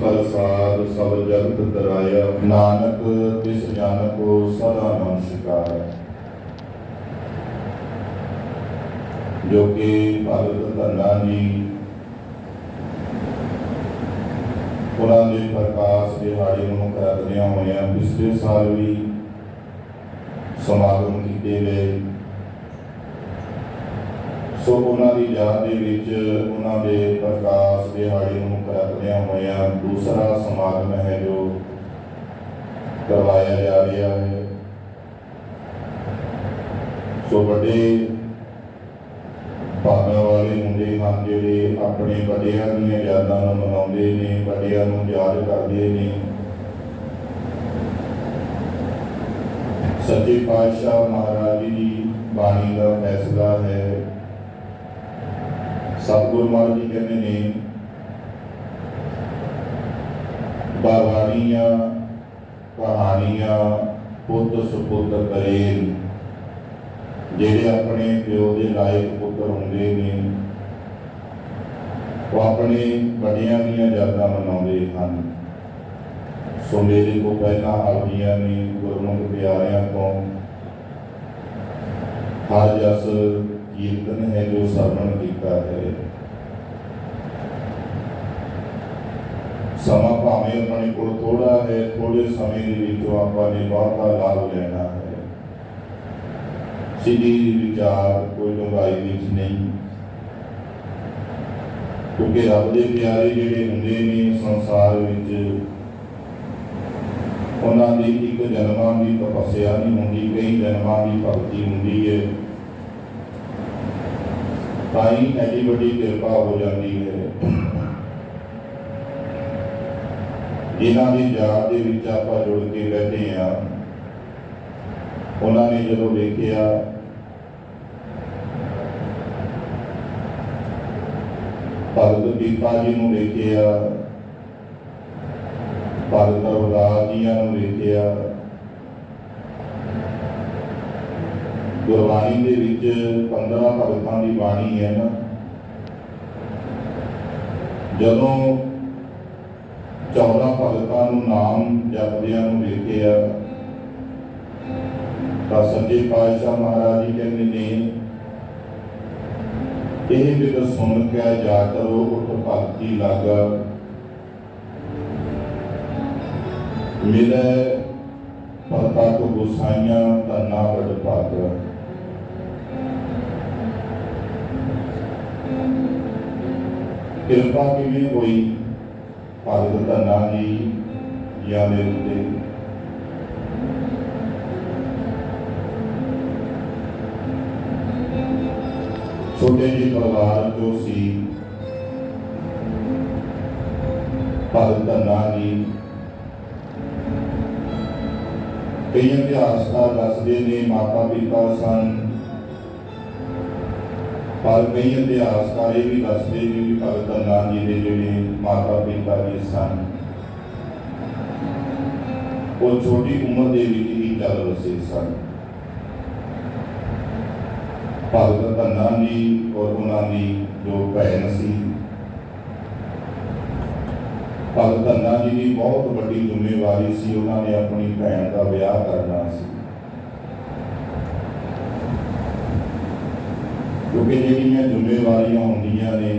ਜਿਸ ਸਭ ਜਗਤ ਤਰਾਇਆ। ਨਾਨਕ ਤਿਸ ਜਨ ਕੋ ਸਦਾ ਨਮਸਕਾਰ ਜੋ ਕਿ ਭਗਤ ਧੰਨਾ ਜੀ ਉਹਨਾਂ ਦੇ ਪ੍ਰਕਾਸ਼ ਦਿਹਾੜੇ ਨੂੰ ਕਰਦਿਆਂ ਹੋਇਆਂ ਪਿਛਲੇ ਸਾਲ ਵੀ ਸਮਾਗਮ ਕੀਤੇ ਗਏ। ਸੋ ਉਹਨਾਂ ਦੀ ਯਾਦ ਦੇ ਵਿੱਚ ਉਹਨਾਂ ਦੇ ਪ੍ਰਕਾਸ਼ ਦਿਹਾੜੇ ਨੂੰ ਕਰਦਿਆਂ ਹੋਇਆਂ ਦੂਸਰਾ ਸਮਾਗਮ ਹੈ ਜੋ ਕਰਵਾਇਆ ਜਾ ਰਿਹਾ ਹੈ। ਸੋ ਵੱਡੇ ਭਾਗਾਂ ਵਾਲੇ ਹੁੰਦੇ ਹਨ ਜਿਹੜੇ ਆਪਣੇ ਵੱਡਿਆਂ ਦੀਆਂ ਯਾਦਾਂ ਨੂੰ ਮਨਾਉਂਦੇ ਨੇ, ਵੱਡਿਆਂ ਨੂੰ ਯਾਦ ਕਰਦੇ ਨੇ। ਸੱਚੇ ਪਾਤਸ਼ਾਹ ਮਹਾਰਾਜ ਜੀ ਦੀ ਬਾਣੀ ਦਾ ਫੈਸਲਾ ਹੈ। ਸਤਿਗੁਰ ਮਹਾਰਾਜ ਜੀ ਕਹਿੰਦੇ ਨੇ ਬਾਵਾਣੀਆਂ ਕਹਾਣੀਆਂ, ਪੁੱਤ ਸੁਪੁੱਤ ਕਰੇ। ਜਿਹੜੇ ਆਪਣੇ ਪਿਓ ਦੇ ਲਾਇਕ ਪੁੱਤਰ ਹੁੰਦੇ ਨੇ, ਉਹ ਆਪਣੇ ਵੱਡਿਆਂ ਦੀਆਂ ਯਾਦਾਂ ਮਨਾਉਂਦੇ ਹਨ। ਸੋ ਮੇਰੇ ਤੋਂ ਪਹਿਲਾਂ ਆਪਣੀਆਂ ਨੇ ਗੁਰਮੁਖ ਪਿਆਰਿਆਂ ਤੋਂ। ਹਰ ਜਸ ਕੀਰਤਨ ਹੈ ਜੋ ਸਰਵਣ ਕੀਤਾ ਹੈ ਸਮਾਂ ਭਾਵੇਂ ਆਪਣੇ ਕੋਲ ਥੋੜਾ ਹੈ ਥੋੜੇ ਸਮੇਂ ਦੇ ਵਿੱਚੋਂ ਆਪਾਂ ਨੇ ਬਹੁਤਾ ਲਾਭ ਲੈਣਾ ਹੈ। ਸਿੱਧੀ ਵਿਚਾਰ ਕੋਈ ਡੂੰਘਾਈ ਵਿੱਚ ਨਹੀਂ। ਕਿਉਂਕਿ ਰੱਬ ਦੇ ਪਿਆਰੇ ਜਿਹੜੇ ਹੁੰਦੇ ਨੇ ਸੰਸਾਰ ਵਿੱਚ, ਉਹਨਾਂ ਦੀ ਇੱਕ ਜਨਮਾਂ ਦੀ ਤਪੱਸਿਆ ਨਹੀਂ ਹੁੰਦੀ, ਕਈ ਜਨਮਾਂ ਦੀ ਭਗਤੀ ਹੁੰਦੀ ਹੈ। ਤਾਂ ਐਡੀ ਵੱਡੀ ਕਿਰਪਾ ਹੋ ਜਾਂਦੀ ਹੈ। ਜਿਨ੍ਹਾਂ ਦੀ ਯਾਦ ਦੇ ਵਿੱਚ ਆਪਾਂ ਜੁੜ ਕੇ ਬੈਠੇ ਆ, ਉਹਨਾਂ ਨੇ ਜਦੋਂ ਵੇਖਿਆ ਭਗਤ ਦੀਪਾ ਜੀ ਨੂੰ ਵੇਖਿਆ ਭਗਤ ਰਵਦਾਸ ਜੀਆਂ ਨੂੰ ਵੇਖਿਆ ਗੁਰਬਾਣੀ ਦੇ ਵਿੱਚ 15 ਭਗਤਾਂ ਦੀ ਬਾਣੀ ਹੈ ਨਾ। ਜਦੋਂ 14 ਭਗਤਾਂ ਨੂੰ ਨਾਮ ਜਪਦਿਆਂ ਨੂੰ ਵੇਖਿਆ ਤਾਂ ਸੱਚੇ ਪਾਤਸ਼ਾਹ ਮਹਾਰਾਜ ਜੀ ਕਹਿੰਦੇ ਨੇ, ਇਹ ਵੀ ਸੁਣ ਕੇ ਜਾ ਕਰੋ, ਉਠ ਭਗਤੀ ਲਾਗਾ। ਮਿਲੇ ਪਰਤਾ ਕੋ ਗੁਸਾਈਆਂ ਧੰਨਾ ਵਡ ਭਾਗ ਕਿਰਪਾ ਕਿਵੇਂ ਹੋਈ ਭਗਤ ਧੰਨਾ ਜੀ ਜਾਂ ਦੇ ਉੱਤੇ। ਛੋਟੇ ਜਿਹੇ ਪਰਿਵਾਰ ਜੋ ਸੀ ਭਗਤ ਧੰਨਾ ਜੀ। ਕਈ ਇਤਿਹਾਸਕਾਰ ਦੱਸਦੇ ਨੇ ਮਾਤਾ ਪਿਤਾ ਸਨ। ਪਰ ਕਈ ਇਤਿਹਾਸਕਾਰ ਇਹ ਵੀ ਦੱਸਦੇ ਨੇ ਕਿ ਭਗਤ ਧੰਨਾ ਜੀ ਦੇ ਜਿਹੜੇ ਮਾਤਾ ਪਿਤਾ ਜੀ ਸਨ। ਉਹ ਛੋਟੀ ਉਮਰ ਦੇ ਵਿੱਚ ਹੀ ਚੱਲ ਵਸੇ ਸਨ। ਭਗਤ ਧੰਨਾ ਜੀ ਔਰ ਉਹਨਾਂ ਦੀ ਜੋ ਭੈਣ ਸੀ। ਭਗਤ ਧੰਨਾ ਜੀ ਦੀ ਬਹੁਤ ਵੱਡੀ ਜ਼ਿੰਮੇਵਾਰੀ ਸੀ, ਉਹਨਾਂ ਨੇ ਆਪਣੀ ਭੈਣ ਦਾ ਵਿਆਹ ਕਰਨਾ ਸੀ। ਕਿਉਂਕਿ ਜਿਹੜੀਆਂ ਜ਼ਿੰਮੇਵਾਰੀਆਂ ਹੁੰਦੀਆਂ ਨੇ?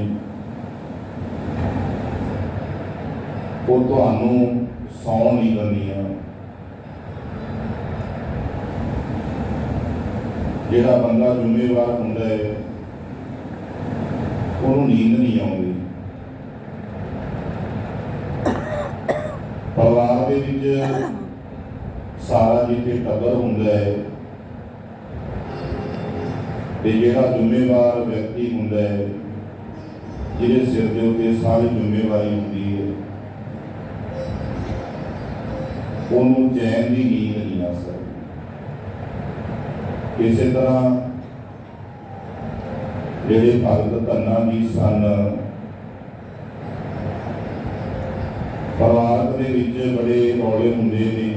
ਉਹ ਤੁਹਾਨੂੰ ਸੌਣ ਨਹੀਂ ਦਿੰਦੀਆਂ। ਜਿਹੜਾ ਬੰਦਾ ਜ਼ਿੰਮੇਵਾਰ ਹੁੰਦਾ ਹੈ, ਉਹਨੂੰ ਨੀਂਦ ਨਹੀਂ ਆਉਂਦੀ। ਪਰਿਵਾਰ ਦੇ ਵਿੱਚ ਸਾਰਾ ਜਿੱਥੇ ਟੱਬਰ ਹੁੰਦਾ ਹੈ ਤੇ ਜਿਹੜਾ ਜ਼ਿੰਮੇਵਾਰ ਵਿਅਕਤੀ ਹੁੰਦਾ ਹੈ, ਜਿਹਦੇ ਸਿਰ ਦੇ ਉੱਤੇ ਸਾਰੀ ਜ਼ਿੰਮੇਵਾਰੀ ਹੁੰਦੀ ਹੈ, ਉਹਨੂੰ ਚੈਨ ਦੀ ਨੀਂਦ ਨਹੀਂ ਆ ਸਕਦੀ। ਇਸੇ ਤਰ੍ਹਾਂ ਜਿਹੜੇ ਭਗਤ ਧੰਨਾ ਜੀ ਸਨ ਪਰਿਵਾਰ ਦੇ ਵਿੱਚ ਬੜੇ ਰੌਲੇ ਹੁੰਦੇ ਨੇ।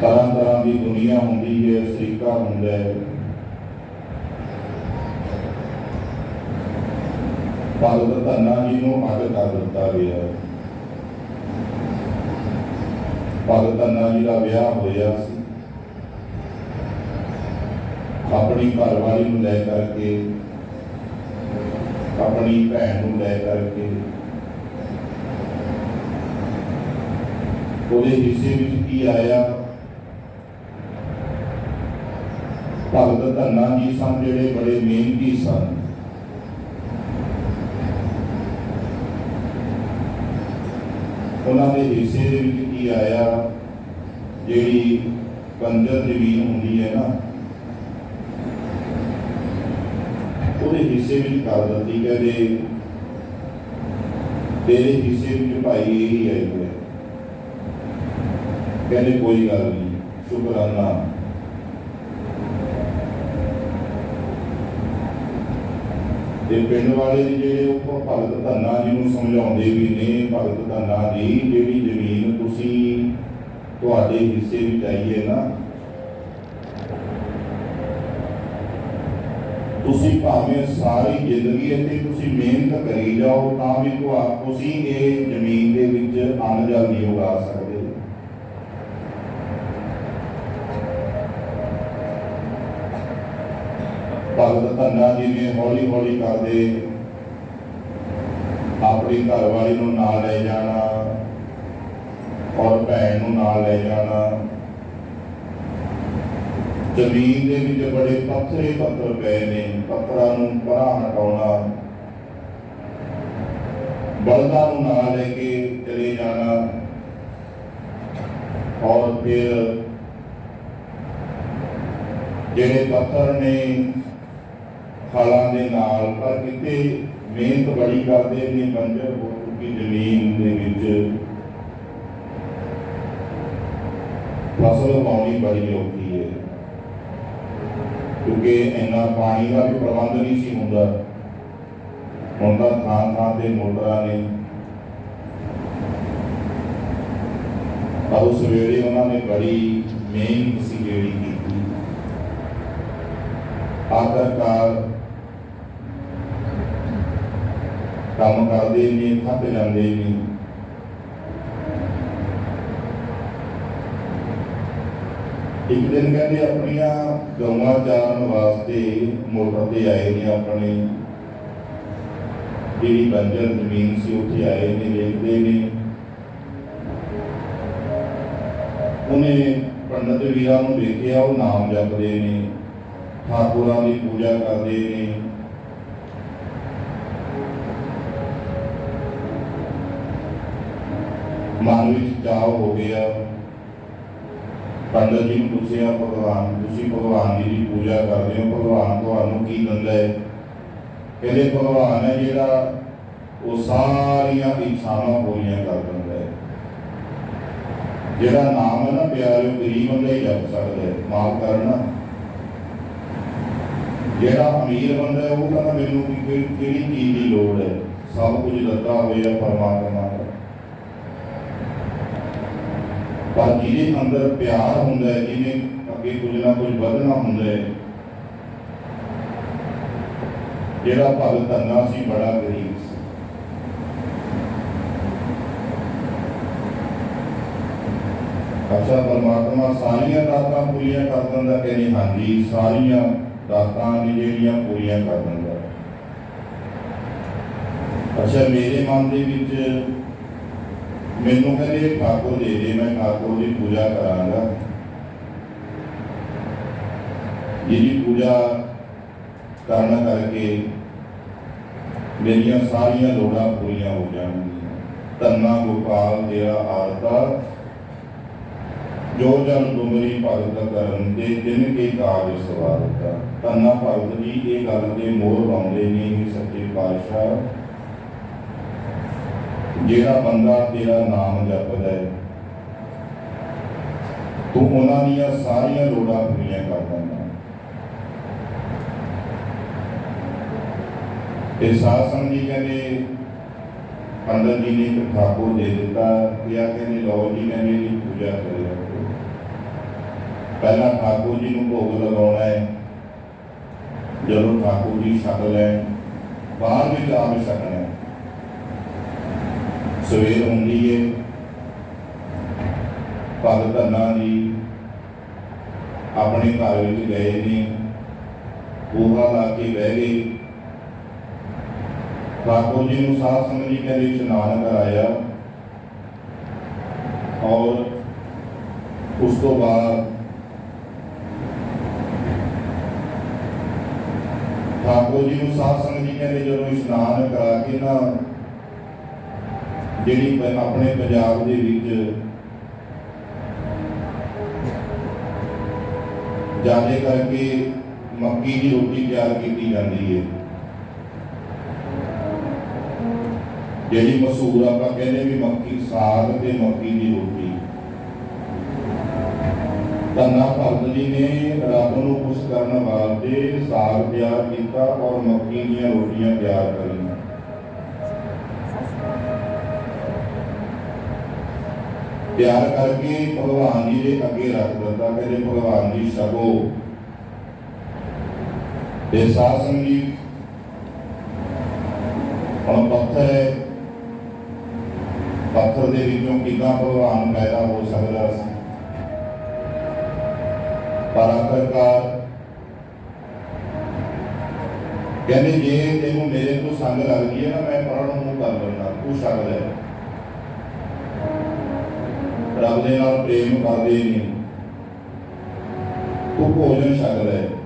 ਤਰ੍ਹਾਂ ਤਰ੍ਹਾਂ ਦੀ ਦੁਨੀਆ ਹੁੰਦੀ ਹੈ, ਸਰੀਕਾ ਹੁੰਦਾ ਹੈ। ਭਗਤ ਧੰਨਾ ਜੀ ਨੂੰ ਅੱਗ ਕਰ ਦਿੱਤਾ ਗਿਆ ਹੈ। ਭਗਤ ਧੰਨਾ ਜੀ ਦਾ ਵਿਆਹ ਹੋਇਆ ਸੀ। ਆਪਣੀ ਘਰਵਾਲੀ ਨੂੰ ਲੈ ਕਰਕੇ, ਆਪਣੀ ਭੈਣ ਨੂੰ ਲੈ ਕਰਕੇ, ਉਹਦੇ ਹਿੱਸੇ ਵਿੱਚ ਕੀ ਆਇਆ? ਭਗਤ ਧੰਨਾ ਜੀ ਸਨ, ਜਿਹੜੇ ਬੜੇ ਮਿਹਨਤੀ ਸਨ। ਉਹਨਾਂ ਦੇ ਹਿੱਸੇ ਦੇ ਵਿੱਚ ਕੀ ਆਇਆ? ਜਿਹੜੀ ਕੰਜਰ ਜ਼ਮੀਨ ਹੁੰਦੀ ਹੈ ਨਾ, ਉਹਦੇ ਹਿੱਸੇ ਵਿੱਚ ਕਰ ਦਿੱਤੀ, ਕਹਿੰਦੇ, ਤੇਰੇ ਹਿੱਸੇ ਵਿੱਚ ਭਾਈ ਇਹ ਹੀ ਆਈ ਹੋਇਆ। ਕਹਿੰਦੇ, ਕੋਈ ਗੱਲ ਨਹੀਂ, ਸ਼ੁਕਰਾਨਾ। ਤੇ ਪਿੰਡ ਵਾਲੇ ਨੇ ਜਿਹੜੇ ਉਹ ਭਗਤ ਧੰਨਾ ਜੀ ਨੂੰ ਸਮਝਾਉਂਦੇ ਵੀ ਨੇ, ਭਗਤ ਧੰਨਾ ਜੀ ਜਿਹੜੀ ਜ਼ਮੀਨ ਤੁਸੀਂ ਤੁਹਾਡੇ ਹਿੱਸੇ ਵਿੱਚ ਆਈ ਹੈ ਨਾ, ਤੁਸੀਂ ਭਾਵੇਂ ਸਾਰੀ ਜ਼ਿੰਦਗੀ ਇੱਥੇ ਤੁਸੀਂ ਮਿਹਨਤ ਕਰੀ ਜਾਓ, ਤਾਂ ਵੀ ਤੁਸੀਂ ਇਹ ਜ਼ਮੀਨ ਦੇ ਵਿੱਚ ਅੰਨ ਜਲ ਨਹੀਂ ਉਗਾ ਸਕਦੇ ਭਗਤ ਧੰਨਾ ਜੀ ਨੇ ਹੌਲੀ ਹੌਲੀ ਕਰਦੇ। ਆਪਣੀ ਘਰਵਾਲੀ ਨੂੰ ਨਾਲ ਲੈ ਜਾਣਾ ਔਰ ਭੈਣ ਨੂੰ ਨਾਲ ਲੈ ਜਾਣਾ। ਜ਼ਮੀਨ ਦੇ ਵਿੱਚ ਬੜੇ ਪੱਥਰੇ ਪੱਥਰ ਪਏ ਨੇ, ਪੱਥਰਾਂ ਨੂੰ ਪਰਾਂ ਹਟਾਉਣਾ। ਬਲਦਾਂ ਨੂੰ ਨਾਲ ਲੈ ਕੇ ਚਲੇ ਜਾਣਾ। ਔਰ ਫਿਰ ਜਿਹੜੇ ਪੱਥਰ ਨੇ ਖਾਲਾਂ ਦੇ ਨਾਲ, ਪਰ ਕਿਤੇ ਮਿਹਨਤ ਬੜੀ ਕਰਦੇ ਨੇ ਬੰਜਰ ਹੋ ਚੁੱਕੀ ਜ਼ਮੀਨ ਦੇ ਵਿੱਚ। ਫਸਲ ਉਗਾਉਣੀ ਬੜੀ ਔਖੀ ਹੈ। ਕਿਉਂਕਿ ਇੰਨਾ ਪਾਣੀ ਦਾ ਵੀ ਪ੍ਰਬੰਧ ਨਹੀਂ ਸੀ ਹੁੰਦਾ। ਹੁਣ ਤਾਂ ਥਾਂ ਥਾਂ ਤੇ ਮੋਟਰਾਂ ਨੇ। ਪਰ ਉਸ ਉਹਨਾਂ ਨੇ ਬੜੀ ਮਿਹਨਤ ਸੀ ਜਿਹੜੀ ਕੀਤੀ। ਆਖਰਕਾਰ ਕੰਮ ਕਰਦੇ ਨੇ, ਥੱਕ ਜਾਂਦੇ ਨੇ। ਇੱਕ ਦਿਨ ਕਹਿੰਦੇ ਆਪਣੀਆਂ ਗਊਆਂ ਚਾਰਨ ਵਾਸਤੇ ਮੋਟਰ ਤੇ ਆਏ ਨੇ ਆਪਣੇ। ਜਿਹੜੀ ਬੰਜਰ ਜ਼ਮੀਨ ਸੀ, ਉੱਥੇ ਆਏ ਨੇ, ਵੇਖਦੇ ਨੇ। ਉਹਨੇ ਪੰਡਤ ਵੀਰਾਂ ਨੂੰ ਵੇਖਿਆ, ਉਹ ਨਾਮ ਜਪਦੇ ਨੇ। ਠਾਕੁਰਾਂ ਦੀ ਪੂਜਾ ਕਰਦੇ ਨੇ। ਮਨ ਵਿੱਚ ਚਾਹ ਹੋ ਗਿਆ ਪੰਡਤ ਜੀ ਨੂੰ ਪੁੱਛਿਆ, ਭਗਵਾਨ, ਤੁਸੀਂ ਭਗਵਾਨ ਦੀ ਪੂਜਾ ਕਰਦੇ ਹੋ। ਭਗਵਾਨ, ਤੁਹਾਨੂੰ ਕੀ ਦਿੰਦਾ ਹੈ ਕਹਿੰਦੇ, ਭਗਵਾਨ ਹੈ ਜਿਹੜਾ ਉਹ ਸਾਰੀਆਂ ਇੱਛਾਵਾਂ ਪੂਰੀਆਂ ਕਰ ਦਿੰਦਾ ਹੈ ਜਿਹੜਾ ਨਾਮ ਹੈ ਨਾ ਪਿਆਰਿਓ ਗਰੀਬ ਬੰਦਾ ਹੀ ਜਪ ਸਕਦਾ ਹੈ ਮਾਫ ਕਰਨਾ। ਜਿਹੜਾ ਅਮੀਰ ਬੰਦਾ ਉਹ ਕਹਿੰਦਾ, ਮੈਨੂੰ ਕਿਹੜੀ ਚੀਜ਼ ਦੀ ਲੋੜ ਹੈ ਸਭ ਕੁਝ ਦਿੱਤਾ ਹੋਇਆ, ਪਰਮਾਤਮਾ ਦਾ ਪਰ ਜਿਹਦੇ ਅੰਦਰ ਪਿਆਰ ਹੁੰਦਾ ਹੈ, ਜਿਹਨੇ ਅੱਗੇ ਕੁਝ ਨਾ ਕੁਝ ਵਧਣਾ ਹੁੰਦਾ ਹੈ, ਜਿਹੜਾ ਭਗਤ ਧੰਨਾ ਸੀ, ਬੜਾ ਗਰੀਬ ਸੀ। ਅੱਛਾ, ਪਰਮਾਤਮਾ ਸਾਰੀਆਂ ਦਾਤਾਂ ਪੂਰੀਆਂ ਕਰ ਦਿੰਦਾ ਕਹਿੰਦੇ, ਹਾਂਜੀ, ਸਾਰੀਆਂ ਦਾਤਾਂ ਨੇ ਜਿਹੜੀਆਂ ਪੂਰੀਆਂ ਕਰ ਦਿੰਦਾ ਅੱਛਾ, ਮੇਰੇ ਮਨ ਦੇ ਵਿੱਚ ਮੈਨੂੰ ਕਹਿੰਦੇ ਠਾਕੁਰ ਦੇ ਦੇ, ਮੈਂ ਠਾਕੁਰ ਦੀ ਪੂਜਾ ਕਰਾਂਗਾ। ਜਿਹਦੀ ਪੂਜਾ ਕਰਨ ਕਰਕੇ ਮੇਰੀਆਂ ਸਾਰੀਆਂ ਲੋੜਾਂ ਪੂਰੀਆਂ ਹੋ ਜਾਣਗੀਆਂ। ਧੰਨਾ ਗੋਪਾਲ, ਤੇਰਾ ਆਰਤਾ। ਜੋ ਜਨ ਤੁਮਰੀ ਭਗਤ ਕਰਨ ਦੇ ਦਿਨ ਕੇ ਕਾਜ ਸਵਾਰਤਾ। ਤੰਨਾ ਭਗਤ ਜੀ, ਇਹ ਗੱਲ ਦੇ ਮੋਹ ਲਾਉਂਦੇ ਨੇ ਕਿ ਸੱਚੇ ਪਾਤਸ਼ਾਹ। ਜਿਹੜਾ ਬੰਦਾ ਤੇਰਾ ਨਾਮ ਜਪਦਾ ਹੈ, ਤੂੰ ਉਹਨਾਂ ਦੀਆਂ ਸਾਰੀਆਂ ਲੋੜਾਂ ਪੂਰੀਆਂ ਕਰ ਦਿੰਦਾ ਤੇ ਸਾਧ ਸੰਗਤ ਜੀ ਕਹਿੰਦੇ, ਪੰਡਤ ਜੀ ਨੇ ਇੱਕ ਠਾਕੁਰ ਦੇ ਦਿੱਤਾ ਕਿਹਾ ਕਹਿੰਦੇ, ਲਓ ਜੀ ਨੇ ਮੇਰੀ ਪੂਜਾ ਕਰਿਆ ਪਹਿਲਾਂ ਠਾਕੁਰ ਜੀ ਨੂੰ ਭੋਗ ਲਗਾਉਣਾ ਹੈ। ਜਦੋਂ ਠਾਕੁਰ ਜੀ ਛਕ ਲੈ ਬਾਹਰ ਵੀ ਆਪ ਛਕਣਾ ਸਵੇਰ ਹੁੰਦੀ ਹੈ ਭਗਤ ਧੰਨਾ ਜੀ ਆਪਣੇ ਘਰ ਵਿੱਚ ਗਏ ਨੇ ਪੂਹਾ ਲਾ ਕੇ ਬਹਿ ਗਏ। ਠਾਕੁਰ ਜੀ ਨੂੰ ਸਾਧ ਸੰਗਤ ਜੀ ਕਹਿੰਦੇ ਇਸ਼ਨਾਨ ਕਰਾਇਆ। ਔਰ ਉਸ ਤੋਂ ਬਾਅਦ ਠਾਕੁਰ ਜੀ ਨੂੰ ਸਾਧ ਸੰਗਤ ਜੀ ਕਹਿੰਦੇ ਜਦੋਂ ਇਸ਼ਨਾਨ ਕਰਾ ਕੇ ਨਾ ਜਿਹੜੀ ਆਪਣੇ ਪੰਜਾਬ ਦੇ ਵਿੱਚ ਜਾਦੇ ਕਰਕੇ ਮੱਕੀ ਦੀ ਰੋਟੀ ਤਿਆਰ ਕੀਤੀ ਜਾਂਦੀ ਹੈ। ਜਿਹੜੀ ਮਸ਼ਹੂਰ ਆਪਾਂ ਕਹਿੰਦੇ ਵੀ ਮੱਕੀ ਸਾਗ ਤੇ ਮੱਕੀ ਦੀ ਰੋਟੀ। ਤੰਨਾ ਭਗਤ ਜੀ ਨੇ ਰੱਬ ਨੂੰ ਖੁਸ਼ ਕਰਨ ਵਾਸਤੇ ਸਾਗ ਤਿਆਰ ਕੀਤਾ ਔਰ ਮੱਕੀ ਦੀਆਂ ਰੋਟੀਆਂ ਤਿਆਰ ਕਰੀਆਂ। ਪਿਆਰ ਕਰਕੇ ਭਗਵਾਨ ਜੀ ਦੇ ਅੱਗੇ ਰੱਖ ਦਿੱਤਾ ਕਹਿੰਦੇ ਭਗਵਾਨ ਜੀ ਛਕੋ ਤੇ ਸਾਧ ਸੰਗਤ ਹੁਣ ਪੱਥਰ ਹੈ, ਪੱਥਰ ਦੇ ਵਿੱਚੋਂ ਕਿੱਦਾਂ ਭਗਵਾਨ ਪੈਦਾ ਹੋ ਸਕਦਾ ਸੀ? ਪਰ ਆਖਰਕਾਰ ਕਹਿੰਦੇ ਜੇ ਤੈਨੂੰ ਮੇਰੇ ਤੋਂ ਸੰਗ ਲੱਗਦੀ ਹੈ ਨਾ, ਮੈਂ ਪਰਾਂ ਨੂੰ ਮੂੰਹ ਕਰ ਲੈਂਦਾ ਤੂੰ ਛੱਡ ਲੈ। ਰੱਬ ਨਾਲ ਪ੍ਰੇਮ ਕਰਦੇ ਨਹੀਂ। ਤੂੰ ਭੋਜਨ ਛਕ ਲੈ।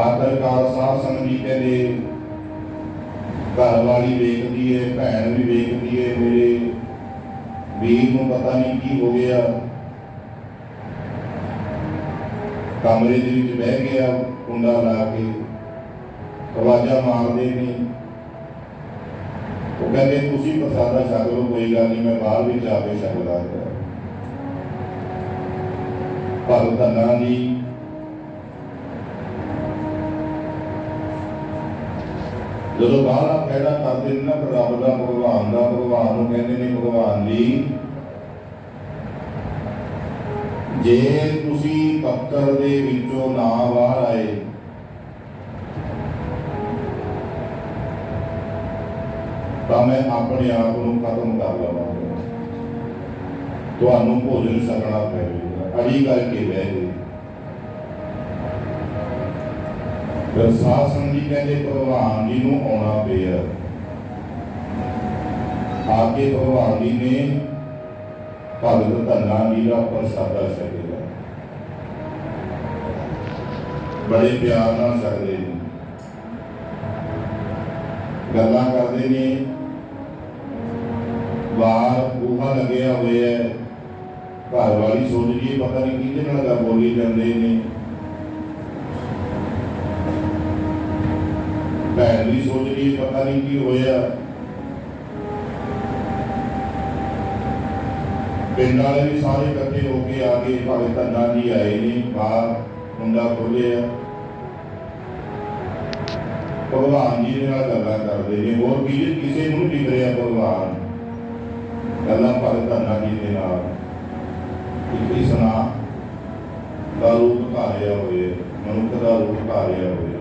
ਆਖਰਕਾਰ ਸਾਧ ਸੰਗਤ ਜੀ ਕਹਿੰਦੇ ਘਰ ਵਾਲੀ ਵੇਖਦੀ ਹੈ ਭੈਣ ਵੀ ਵੇਖਦੀ ਹੈ ਮੇਰੇ ਵੀਰ ਨੂੰ ਪਤਾ ਨਹੀਂ ਕੀ ਹੋ ਗਿਆ। ਕਮਰੇ ਦੇ ਵਿੱਚ ਬਹਿ ਗਿਆ, ਕੁੰਡਾ ਲਾ ਕੇ ਆਵਾਜ਼ਾਂ ਮਾਰਦੇ ਨੇ। ਉਹ ਕਹਿੰਦੇ, ਤੁਸੀਂ ਪ੍ਰਸਾਦਾ ਛਕ ਲਓ, ਕੋਈ ਗੱਲ ਨਹੀਂ, ਮੈਂ ਬਾਹਰ ਵੀ ਜਾ ਕੇ ਛਕਦਾ ਹਾਂ। ਭਗਤ ਧੰਨਾ ਜੀ। ਜਦੋਂ ਬਾਹਰ ਆ ਖੜਾ ਕਰਦੇ ਨੇ ਨਾ, ਫਿਰ ਰੱਬ ਦਾ ਭਗਵਾਨ ਦਾ ਭਗਵਾਨ ਨੂੰ ਕਹਿੰਦੇ ਨੇ, ਭਗਵਾਨ ਜੀ, ਜੇ ਤੁਸੀਂ ਪੱਤਰ ਦੇ ਵਿੱਚੋਂ ਨਾ ਬਾਹਰ ਆਏ ਤਾਂ ਮੈਂ ਆਪਣੇ ਆਪ ਨੂੰ ਖਤਮ ਕਰ ਲਵਾਂਗਾ ਤੁਹਾਨੂੰ ਭੋਜਨ ਛਕਣਾ ਪਵੇਗਾ। ਅੜੀ ਕਰਕੇ ਬਹਿ ਗਏ ਫਿਰ ਸਾਧ ਜੀ ਕਹਿੰਦੇ, ਭਗਵਾਨ ਜੀ ਨੂੰ ਆਉਣਾ ਪਿਆ। ਆ ਕੇ ਭਗਵਾਨ ਜੀ ਨੇ ਭਗਤ ਧੰਨਾ ਜੀ ਦਾ ਪ੍ਰਸਾਦਾ ਛਕਿਆ। ਬੜੇ ਪਿਆਰ ਨਾਲ ਸਕਦੇ ਨੇ। ਗੱਲਾਂ ਕਰਦੇ ਨੇ ਬਾਹਰ ਬੂਹਾ ਲੱਗਿਆ ਹੋਇਆ ਹੈ। ਘਰ ਵਾਲੀ ਸੋਚਦੀ ਹੈ, ਪਤਾ ਨਹੀਂ ਕਿਹਦੇ ਨਾਲ ਗੱਲ ਬੋਲੀ ਜਾਂਦੇ ਨੇ। ਭੈਣ ਵੀ ਸੋਚਦੀ ਹੈ, ਪਤਾ ਨਹੀਂ ਕੀ ਹੋਇਆ। ਪਿੰਡ ਵਾਲੇ ਵੀ ਸਾਰੇ ਇਕੱਠੇ ਹੋ ਕੇ ਆ ਕੇ ਭਾਵੇਂ ਧੰਨਾ ਜੀ ਆਏ ਨੇ, ਬਾਹਰ ਮੁੰਡਾ ਖੋਲਿਆ। ਭਗਵਾਨ ਜੀ ਦੇ ਨਾਲ ਗੱਲਾਂ ਕਰਦੇ ਨੇ। ਹੋਰ ਵੀ ਕਿਸੇ ਨੂੰ ਨਹੀਂ ਰਿਹਾ ਭਗਵਾਨ। ਗੱਲਾਂ ਭਗਤ ਧੰਨਾ ਜੀ ਦੇ ਨਾਲ। ਕਿ ਇਸ ਦਾ ਰੂਪ ਧਾਰਿਆ ਹੋਏ, ਮਨੁੱਖ ਦਾ ਰੂਪ ਧਾਰਿਆ ਹੋਏ।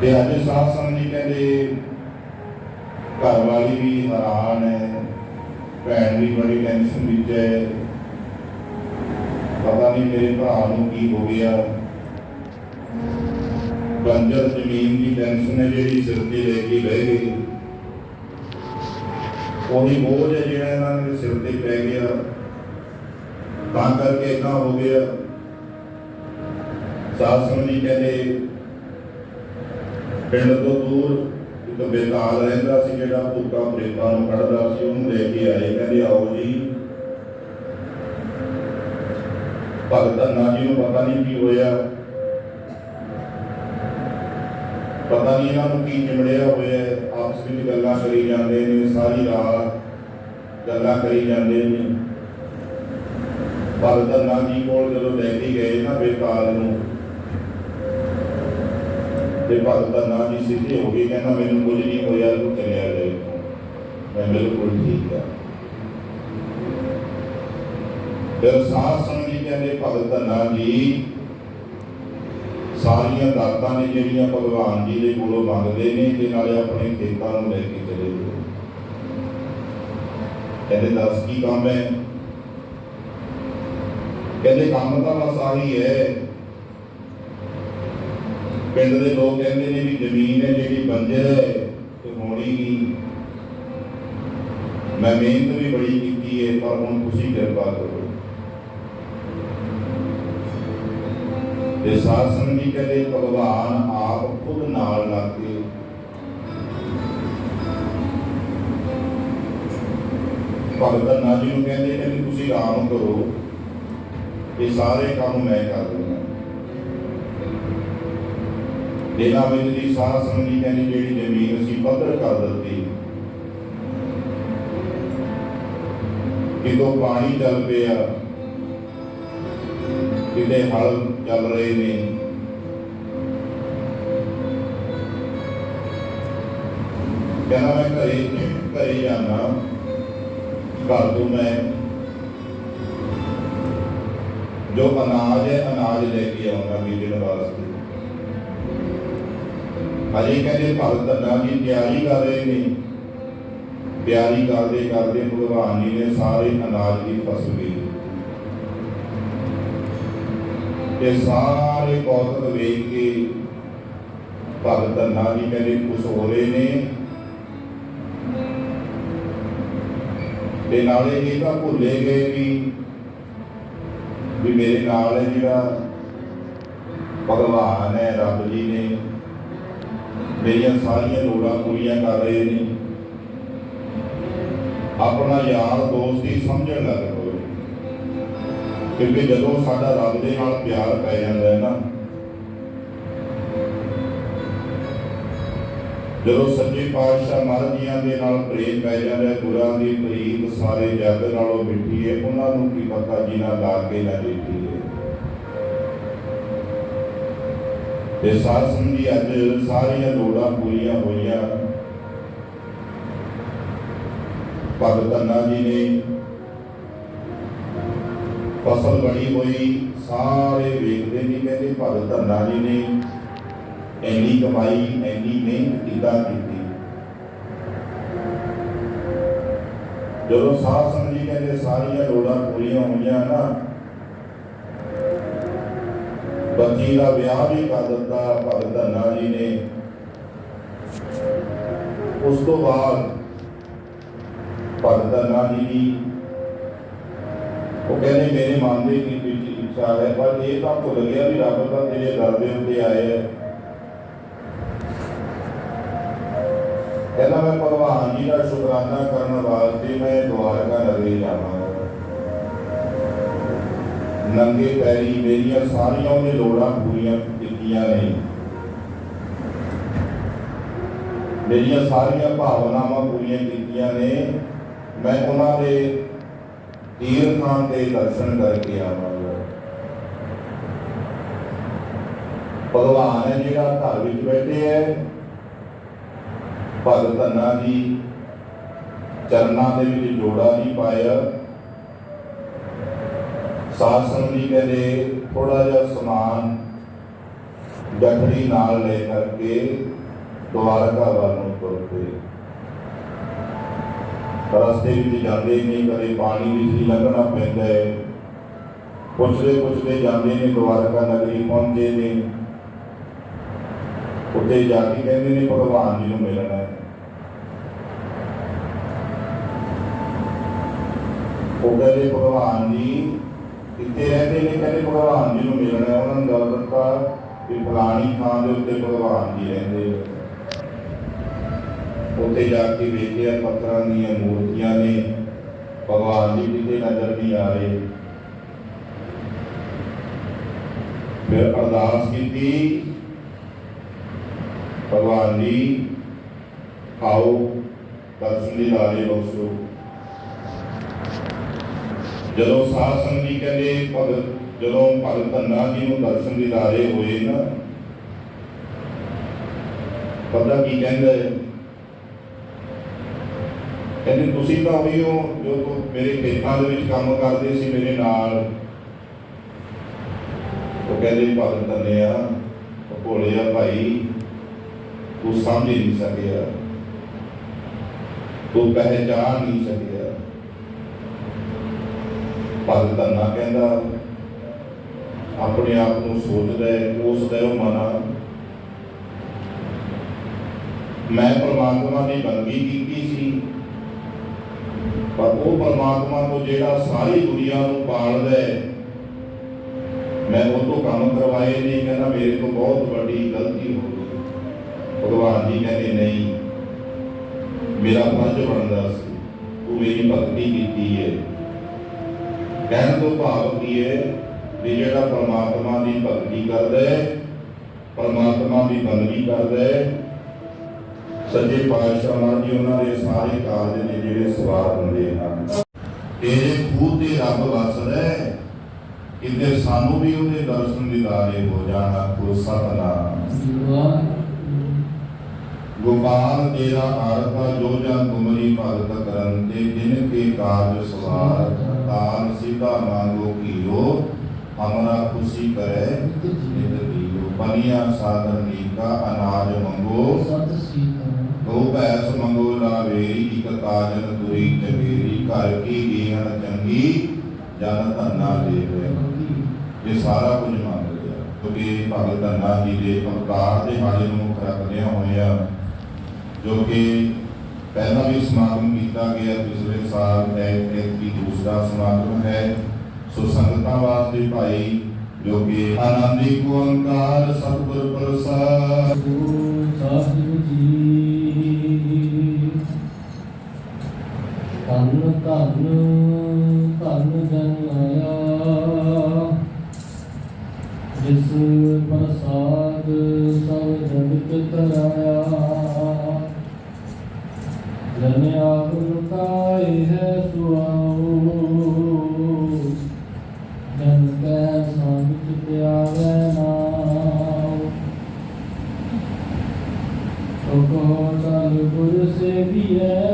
ਤੇ ਅੱਜ ਸਾਧ ਸੰਗਤ ਜੀ ਕਹਿੰਦੇ ਘਰ ਵਾਲੀ ਵੀ ਹੈਰਾਨ ਹੈ, ਭੈਣ ਵੀ ਬੜੀ ਟੈਨਸ਼ਨ ਵਿੱਚ ਹੈ। ਪਤਾ ਨਹੀਂ ਮੇਰੇ ਭਰਾ ਨੂੰ ਕੀ ਹੋ ਗਿਆ। ਬੰਜਰ ਜ਼ਮੀਨ ਦੀ ਟੈਨਸ਼ਨ ਹੈ ਜਿਹੜੀ ਸਿਰ ਤੇ ਲੈ ਕੇ ਬਹਿ ਗਈ ਉਹੀ ਬੋਝ ਹੈ ਜਿਹੜਾ ਇਹਨਾਂ ਦੇ ਸਿਰ ਤੇ ਪੈ ਗਿਆ। ਤਾਂ ਕਰਕੇ ਇਦਾਂ ਹੋ ਗਿਆ। ਸਾਧ ਸੰਗਤ ਜੀ ਕਹਿੰਦੇ, ਪਿੰਡ ਤੋਂ ਦੂਰ ਇੱਕ ਬੇਤਾਲ ਰਹਿੰਦਾ ਸੀ ਜਿਹੜਾ ਭੁੱਖਾ ਪ੍ਰੇਤਾਂ ਨੂੰ ਕੱਢਦਾ ਸੀ, ਉਹਨੂੰ ਲੈ ਕੇ ਆਏ। ਕਹਿੰਦੇ, ਆਓ ਜੀ। ਭਗਤ ਧੰਨਾ ਜੀ ਨੂੰ ਪਤਾ ਨਹੀਂ ਕੀ ਹੋਇਆ। ਪਤਾ ਨਹੀਂ ਇਹਨਾਂ ਨੂੰ ਕੀ ਚਿਮੜਿਆ ਹੋਇਆ ਆਪਸ ਵਿੱਚ ਗੱਲਾਂ ਕਰੀ ਜਾਂਦੇ ਨੇ, ਸਾਰੀ ਰਾਤ ਗੱਲਾਂ ਕਰੀ ਜਾਂਦੇ ਨੇ। ਭਗਤ ਜੀ ਕੋਲ ਜਦੋਂ ਲੈ ਕੇ ਗਏ ਨਾ ਬੇਤਾਲ ਨੂੰ, ਤੇ ਭਗਤ ਜੀ ਸਿੱਧੇ ਹੋ ਗਏ, ਕਹਿੰਦਾ ਮੈਨੂੰ ਕੁਝ ਨਹੀਂ ਹੋਇਆ, ਤੂੰ ਚਲਿਆ ਜਾ ਮੈਂ ਬਿਲਕੁਲ ਠੀਕ ਆ। ਫਿਰ ਸਾਧ ਸੰਗਤ ਜੀ ਕਹਿੰਦੇ, ਭਗਤ ਧੰਨਾ ਜੀ ਸਾਰੀਆਂ ਦਾਤਾਂ ਨੇ ਜਿਹੜੀਆਂ ਭਗਵਾਨ ਜੀ ਦੇ ਕੋਲੋਂ ਮੰਗਦੇ ਨੇ ਤੇ ਨਾਲੇ ਆਪਣੇ ਖੇਤਾਂ ਨੂੰ ਲੈ ਕੇ ਚਲੇ ਗਏ। ਕਹਿੰਦੇ, ਦੱਸ ਕੀ ਕੰਮ ਹੈ? ਕਹਿੰਦੇ, ਕੰਮ ਤਾਂ ਬਸ ਆਹੀ ਹੈ। ਪਿੰਡ ਦੇ ਲੋਕ ਕਹਿੰਦੇ ਨੇ ਵੀ ਜ਼ਮੀਨ ਹੈ ਜਿਹੜੀ ਬੰਜਰ ਹੈ ਤੇ ਹੋਣੀ ਨਹੀਂ ਮੈਂ ਮਿਹਨਤ ਵੀ ਬੜੀ ਕੀਤੀ ਹੈ, ਪਰ ਹੁਣ ਤੁਸੀਂ ਕਿਰਪਾ ਕਰੋ। ਤੇ ਸਾਧ ਸੰਗਤ ਜੀ ਕਹਿੰਦੇ ਭਗਵਾਨ ਆਪ ਖੁਦ ਨਾਲ ਲੱਗ? ਕੇ ਭਗਤ ਧੰਨਾ ਜੀ ਨੂੰ ਕਹਿੰਦੇ ਨੇ ਵੀ ਤੁਸੀਂ ਆਰਾਮ ਕਰੋ। ਇਹ ਸਾਰੇ ਕੰਮ ਮੈਂ ਕਰ ਦੂੰਗਾ ਦੇਣਾ ਵਿੱਚ ਦੀ ਸਾਧ ਸੰਗਤ ਕਹਿੰਦੀ ਜਿਹੜੀ ਜ਼ਮੀਨ ਅਸੀਂ ਪੱਧਰ ਕਰ ਦਿੱਤੀ। ਕਿਤੋਂ ਪਾਣੀ ਚੱਲ ਪਿਆ, ਕਿਤੇ ਹਲ ਚੱਲ ਰਹੇ ਨੇ। ਕਹਿੰਦਾ ਮੈਂ ਘਰੇ ਘਰੇ ਜਾਣਾ ਘਰ ਤੋਂ ਮੈਂ ਜੋ ਅਨਾਜ ਹੈ, ਅਨਾਜ ਲੈ ਕੇ ਆਉਣਾ ਬੀਜਣ ਵਾਸਤੇ। ਅਜੇ ਕਹਿੰਦੇ ਭਗਤ ਧੰਨਾ ਜੀ ਤਿਆਰੀ ਕਰ ਰਹੇ ਨੇ। ਤਿਆਰੀ ਕਰਦੇ ਕਰਦੇ ਭਗਵਾਨ ਜੀ ਨੇ ਸਾਰੇ ਅਨਾਜ ਦੀ ਫਸਲ ਬੀਜ ਤੇ ਸਾਰੇ ਕੌਤਕ ਵੇਖ ਕੇ ਭਗਤ ਧੰਨਾ ਜੀ ਕਹਿੰਦੇ ਖੁਸ਼ ਹੋ ਰਹੇ ਨੇ। ਤੇ ਨਾਲੇ ਇਹ ਤਾਂ ਭੁੱਲੇ ਗਏ ਵੀ ਵੀ ਮੇਰੇ ਨਾਲ ਹੈ ਜਿਹੜਾ ਭਗਵਾਨ ਹੈ, ਰੱਬ ਜੀ ਨੇ ਮੇਰੀਆਂ ਸਾਰੀਆਂ ਲੋੜਾਂ ਪੂਰੀਆਂ ਕਰ ਰਹੇ ਨੇ। ਆਪਣਾ ਯਾਰ ਦੋਸਤ ਹੀ ਸਮਝਣ ਲੱਗ ਪਏ। ਕਿਉਂਕਿ ਜਦੋਂ ਸਾਡਾ ਰੱਬ ਦੇ ਨਾਲ ਪਿਆਰ ਪੈ ਜਾਂਦਾ ਹੈ ਨਾ ਜਦੋਂ ਸੱਚੇ ਪਾਤਸ਼ਾਹ ਮਹਾਰਾਜੀਆਂ ਦੇ ਨਾਲ ਪ੍ਰੇਮ ਪੈ ਜਾਂਦਾ ਗੁਰਾਂ ਦੀ ਪ੍ਰੀਤ ਸਾਰੇ ਜੱਗ ਨਾਲੋਂ ਮਿੱਠੀ ਹੈ, ਉਹਨਾਂ ਨੂੰ ਕੀ ਪਤਾ ਜਿਨ੍ਹਾਂ ਲਾ ਕੇ ਨਾ ਦਿੱਤੀ ਹੈ ਤੇ ਸਾਧ ਸੰਗਤ ਅੱਜ ਸਾਰੀਆਂ ਲੋੜਾਂ ਪੂਰੀਆਂ ਹੋਈਆਂ। ਭਗਤ ਧੰਨਾ ਜੀ ਨੇ ਫਸਲ ਬਣੀ ਹੋਈ, ਸਾਰੇ ਵੇਖਦੇ ਨਹੀਂ, ਕਹਿੰਦੇ ਭਗਤ ਧੰਨਾ ਜੀ ਨੇ ਇੰਨੀ ਕਮਾਈ, ਇੰਨੀ ਮਿਹਨਤ ਕਿੱਦਾਂ ਕੀਤੀ? ਜਦੋਂ ਸਾਧ ਸੰਗਤ ਜੀ ਕਹਿੰਦੇ ਸਾਰੀਆਂ ਲੋੜਾਂ ਪੂਰੀਆਂ ਹੋਈਆਂ ਨਾ, ਬੱਚੀ ਦਾ ਵਿਆਹ ਵੀ ਕਰ ਦਿੱਤਾ, ਭਗਤ ਧੰਨਾ ਜੀ ਨੇ। ਉਸ ਤੋਂ ਬਾਅਦ ਭਗਤ ਧੰਨਾ ਜੀ ਦੀ ਉਹ ਕਹਿੰਦੇ ਮੇਰੇ ਮਨ ਦੇ ਵਿੱਚ ਇੱਛਾ ਹੈ, ਪਰ ਇਹ ਤਾਂ ਭੁੱਲ ਗਿਆ ਵੀ ਰੱਬ ਤਾਂ ਤੇਰੇ ਦਰ ਦੇ ਉੱਤੇ ਆਏ ਹੈ। ਪਹਿਲਾਂ ਮੈਂ ਭਗਵਾਨ ਜੀ ਦਾ ਸ਼ੁਕਰਾਨਾ ਕਰਨ ਵਾਸਤੇ ਮੈਂ ਦੁਆਰਕਾ ਨਗਰੀ ਜਾਵਾਂਗਾ। ਨੰਗੇ ਪੈਰੀ ਮੇਰੀਆਂ ਸਾਰੀਆਂ ਉਹਨੇ ਲੋੜਾਂ ਪੂਰੀਆਂ ਕੀਤੀਆਂ ਨੇ। ਮੇਰੀਆਂ ਸਾਰੀਆਂ ਭਾਵਨਾਵਾਂ ਪੂਰੀਆਂ ਕੀਤੀਆਂ ਨੇ। ਮੈਂ ਉਹਨਾਂ ਦੇ ਤੀਰਥਾਂ ਦੇ ਦਰਸ਼ਨ ਕਰਕੇ ਆਵਾਂਗਾ। ਭਗਵਾਨ ਹੈ ਜਿਹੜਾ ਘਰ ਵਿੱਚ ਬੈਠੇ ਹੈ। ਭਗਤ ਧੰਨਾ ਜੀ, ਚਰਨਾਂ ਦੇ ਵਿੱਚ ਜੋੜਾ ਨਹੀਂ ਪਾਇਆ। ਸਾਧ ਸੰਗਤ ਕਹਿੰਦੇ ਥੋੜਾ ਜਿਹਾ ਸਮਾਨ ਗੱਠੜੀ ਨਾਲ ਲੈ ਕਰਕੇ ਦੁਆਰਕਾ ਵੱਲ ਨੂੰ ਤੁਰ ਪਏ ਰਸਤੇ ਵਿੱਚ ਜਾਂਦੇ ਨੇ ਕਦੇ ਪਾਣੀ ਵਿੱਚ ਹੀ ਲੰਘਣਾ ਪੈਂਦਾ ਹੈ। ਪੁੱਛਦੇ ਪੁੱਛਦੇ ਜਾਂਦੇ ਨੇ, ਦੁਆਰਕਾ ਨਗਰੀ ਪਹੁੰਚੇ ਨੇ। ਉੱਥੇ ਜਾ ਕੇ ਕਹਿੰਦੇ ਨੇ, ਭਗਵਾਨ ਜੀ ਨੂੰ ਮਿਲਣਾ ਹੈ ਉਹ ਕਹਿੰਦੇ, ਭਗਵਾਨ ਜੀ ਕਿੱਥੇ ਰਹਿੰਦੇ ਨੇ। ਕਹਿੰਦੇ, ਭਗਵਾਨ ਜੀ ਨੂੰ ਮਿਲਣਾ ਉਹਨਾਂ ਨੂੰ ਗੱਲ ਦਿੱਤਾ ਕਿ ਫਲਾਣੀ ਥਾਂ ਦੇ ਉੱਤੇ ਭਗਵਾਨ ਜੀ ਰਹਿੰਦੇ ਉੱਥੇ ਜਾ ਕੇ ਵੇਖਿਆ ਪੱਥਰਾਂ ਦੀਆਂ ਮੂਰਤੀਆਂ ਨੇ। ਭਗਵਾਨ ਜੀ ਕਿਤੇ ਨਜ਼ਰ ਨਹੀਂ ਆ ਰਹੇ। ਫਿਰ ਅਰਦਾਸ ਕੀਤੀ ਭਗਵਾਨ ਜੀ ਆਓ ਦਰਸ਼ਨ ਦੀ ਲਾਰੇ ਬਖਸ਼ੋ। ਜਦੋਂ ਸਾਧ ਸੰਗਤ ਜੀ ਕਹਿੰਦੇ, ਭਗਤ, ਜਦੋਂ ਭਗਤ ਧੰਨਾ ਜੀ ਨੂੰ ਦਰਸ਼ਨ ਦੀ ਹੋਏ ਨਾ ਪਤਾ ਕੀ ਕਹਿੰਦਾ ਹੈ? ਕਹਿੰਦੇ, ਤੁਸੀਂ ਤਾਂ ਉਹੀ ਹੋ ਜੋ ਮੇਰੇ ਖੇਤਾਂ ਦੇ ਵਿੱਚ ਕੰਮ ਕਰਦੇ ਸੀ ਮੇਰੇ ਨਾਲ। ਉਹ ਕਹਿੰਦੇ, ਭਗਤ ਧੰਨਿਆ ਭੋਲੇ ਆ ਭਾਈ ਤੂੰ ਸਮਝ ਹੀ ਨਹੀਂ ਸਕਿਆ। ਤੂੰ ਪਹਿਚਾਨ ਨਹੀਂ ਸਕਿਆ। ਭਗਤ ਧੰਨਾ ਕਹਿੰਦਾ, ਆਪਣੇ ਆਪ ਨੂੰ ਸੋਚਦਾ ਹੈ ਉਸ ਦਾ ਉਹ ਮਨਾ ਮੈਂ ਪਰਮਾਤਮਾ ਦੀ ਬੰਦਗੀ ਕੀਤੀ ਸੀ। ਪਰ ਉਹ ਪਰਮਾਤਮਾ ਤੋਂ ਜਿਹੜਾ ਸਾਰੀ ਦੁਨੀਆ ਨੂੰ ਪਾਲਦਾ ਹੈ, ਮੈਂ ਉਹ ਤੋਂ ਕੰਮ ਕਰਵਾਏ ਨਹੀਂ। ਕਹਿੰਦਾ, ਮੇਰੇ ਤੋਂ ਬਹੁਤ ਵੱਡੀ ਗਲਤੀ ਹੋ ਭਗਵਾਨ ਜੀ ਕਹਿੰਦੇ, ਨਹੀਂ, ਮੇਰਾ ਫਰਜ਼ ਬਣਦਾ ਸੀ। ਤੂੰ ਮੇਰੀ ਭਗਤੀ ਕੀਤੀ ਹੈ ਕਹਿਣ ਤੋਂ ਭਾਵ ਕੀ ਹੈ ਵੀ ਜਿਹੜਾ ਪਰਮਾਤਮਾ ਦੀ ਭਗਤੀ ਕਰਦਾ ਹੈ ਪਰਮਾਤਮਾ ਦੀ ਬੰਦਗੀ ਕਰਦਾ ਹੈ ਸੱਚੇ ਪਾਤਸ਼ਾਹ ਮਹਾਰਾਜ ਜੀ ਉਹਨਾਂ ਦੇ ਸਾਰੇ ਕਾਰਜ ਨੇ ਜਿਹੜੇ ਸਵਾਰ ਹੁੰਦੇ ਹਨ। ਤੇਰੇ ਖੂਹ ਤੇ ਰੱਬ ਵਸਦਾ ਹੈ ਕਿਤੇ ਸਾਨੂੰ ਵੀ ਉਹਦੇ ਦਰਸ਼ਨ ਦਿਦਾਰੇ ਹੋ ਜਾਣਾ ਕੋ ਸਤਨਾਮ ਗੋਪਾਲ, ਤੇਰਾ ਆਰਤਾ ਜੋ ਜਨ ਤੁਮਰੀ ਭਗਤ ਕਰਨ ਤੇ ਜਿਨ ਕੇ ਕਾਜ ਸਵਾਰ। ਤਾਨ ਸਿਧਾ ਮੰਗੋ ਕੀਓ, ਹਮਰਾ ਖੁਸ਼ੀ ਕਰੇ, ਨਿਤ ਦੀਓ ਬਨੀਆ ਸਾਧਨ ਲੀਕਾ ਅਨਾਜ ਮੰਗੋ। ਗੋ ਭੈਸ ਮੰਗੋ ਲਾਵੇਰੀ ਇਕ ਕਾਜਨ ਤੁਰੀ ਚਵੇਰੀ ਘਰ ਕੀ ਦੀਹਣ ਚੰਗੀ, ਜਨ ਧੰਨਾ ਦੇਵੇ ਇਹ ਸਾਰਾ ਕੁਝ ਮੰਗ ਲਿਆ। ਕਿਉਂਕਿ ਭਗਤ ਧੰਨਾ ਜੀ ਦੇ ਅਵਤਾਰ ਦੇ ਹਾਲੇ ਨੂੰ ਮੁੱਖ ਰੱਖਦਿਆਂ ਹੋਇਆ ਜੋ ਕਿ ਪਹਿਲਾਂ ਵੀ ਸਮਾਗਮ ਕੀਤਾ ਗਿਆ, ਪਿਛਲੇ ਸਾਲ ਹੈ ਦੂਸਰਾ ਸਮਾਗਮ ਹੈ। ਸੋ ਸੰਗਤਾਂ ਵਾਸਤੇ ਭਾਈ, ਜੋ ਕਿ ਆਨੰਦੀ ਓੰਕਾਰ, ਸਤਿਗੁਰ ਪ੍ਰਸਾਦ। ਧੰਨ ਸੋ ਚਲ ਗੁਰ ਸੇ ਵੀ ਹੈ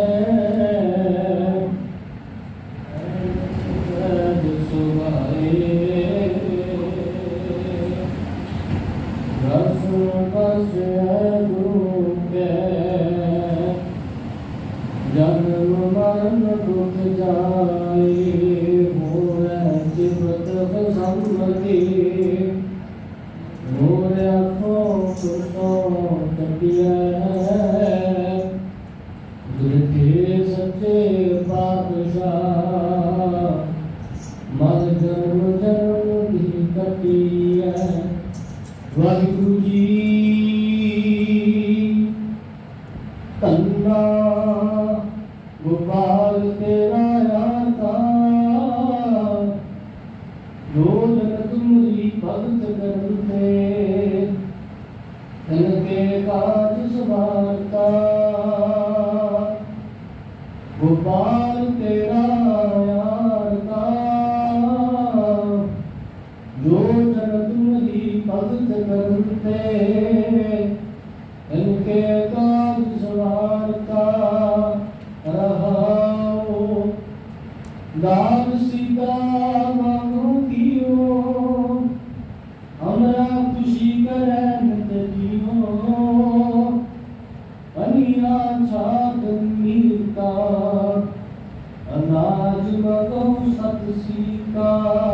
ਤੰਨਾ सीता